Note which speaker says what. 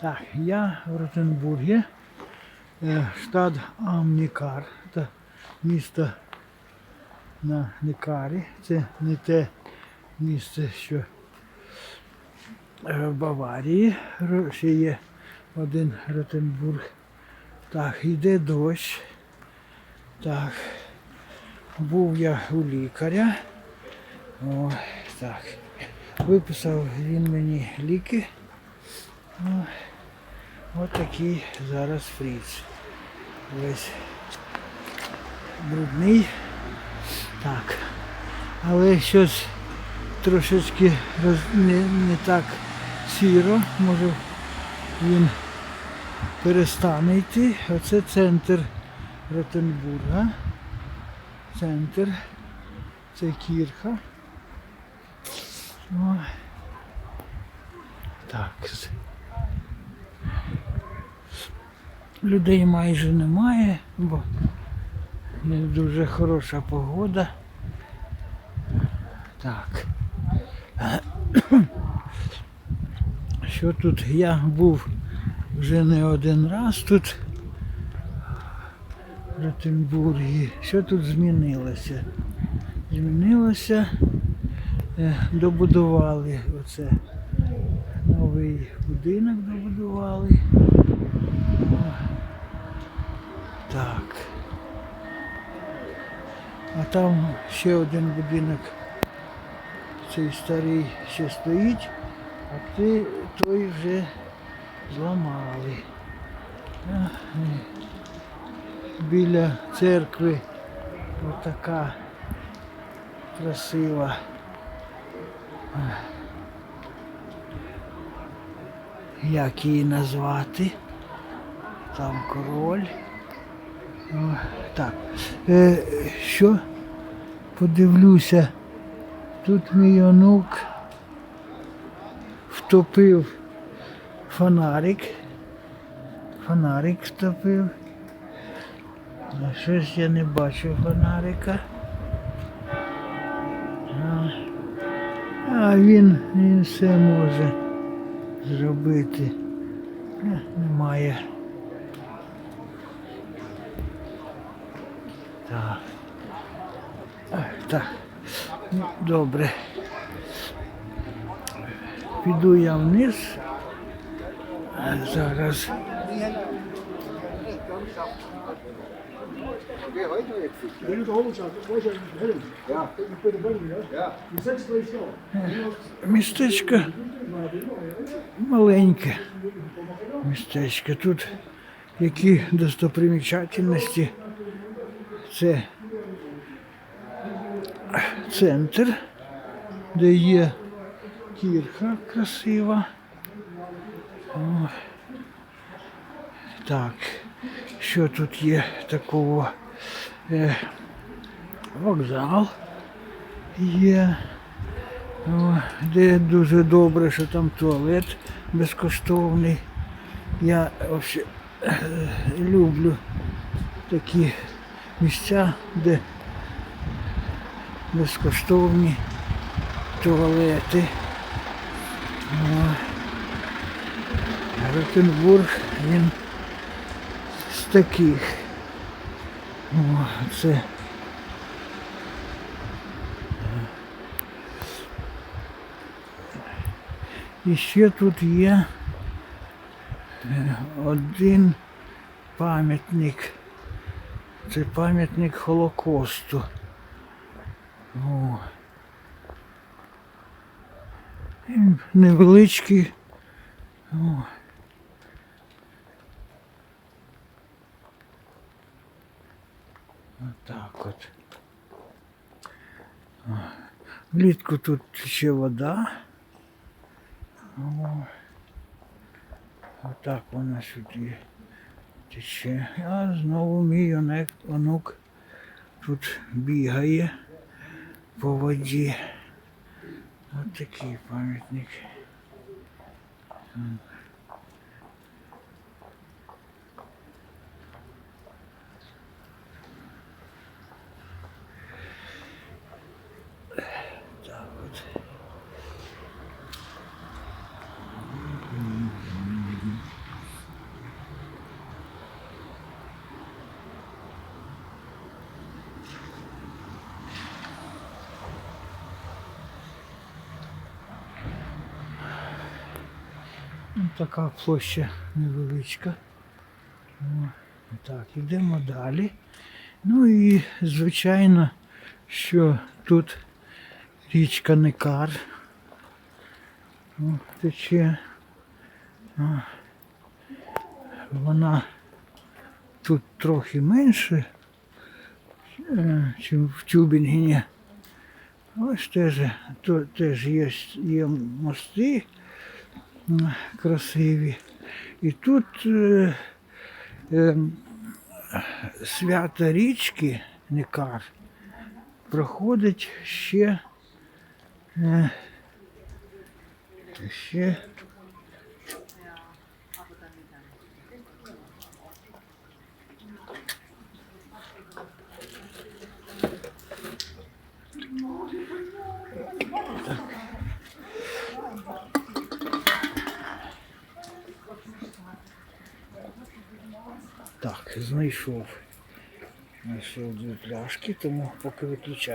Speaker 1: Так, я в Ротенбургі, штат Амнікар, це місто на Нікарі. Це не те місце, що е, в Баварії. Ще є один Ротенбург. Так, йде дощ. Так. Був я у лікаря. О, так. Виписав він мені ліки. О, от такий зараз фріц. Весь брудний. Так. Але щось трошечки роз... не, не так сіро. Може він перестане йти. Оце центр Ротенбурга. Центр. Це кірха. О. Так. Людей майже немає, бо не дуже хороша погода. Так. Що тут? Я був вже не один раз тут в Ротенбургі. Що тут змінилося? Змінилося, е, добудували оце новий будинок добудували. Так. А там ще один будинок, цей старий ще стоїть, а ти, той вже зламали. Біля церкви отака красива. Як її назвати? Там король. О, так. Е, що? Подивлюся. Тут мій онук втопив фонарик. Фонарик втопив. А щось я не бачу фонарика. А, він, він все може зробити. Е, Немає. Так. Добре. Піду я вниз. Зараз. Містечко маленьке. Містечко. Тут які достопримічательності. Це центр, де є кірха красива. О. Так, що тут є такого? Е, вокзал є. О, де дуже добре, що там туалет безкоштовний. Я вообще е, люблю такі місця, де безкоштовні туалети. Ротенбург, він з таких. О, це І ще тут є е, один пам'ятник. Це пам'ятник Холокосту. О. Невеличкий. О. Отак от. Влітку тут ще вода. О, Отак вона сюди тече. А знову мій онук тут бігає по воді. Ось такий пам'ятник. М. Так от. Ну, Така площа невеличка. О, так, йдемо далі. Ну і звичайно, що тут річка Некар. О, тече. О, вона тут трохи менше, е, чим в Тюбінгені. Ось теж, то, теж є, є мости красиві. І тут е, е, свята річки Некар проходить ще, е, ще Так, знайшов. Знайшов дві пляшки, тому поки виключаю.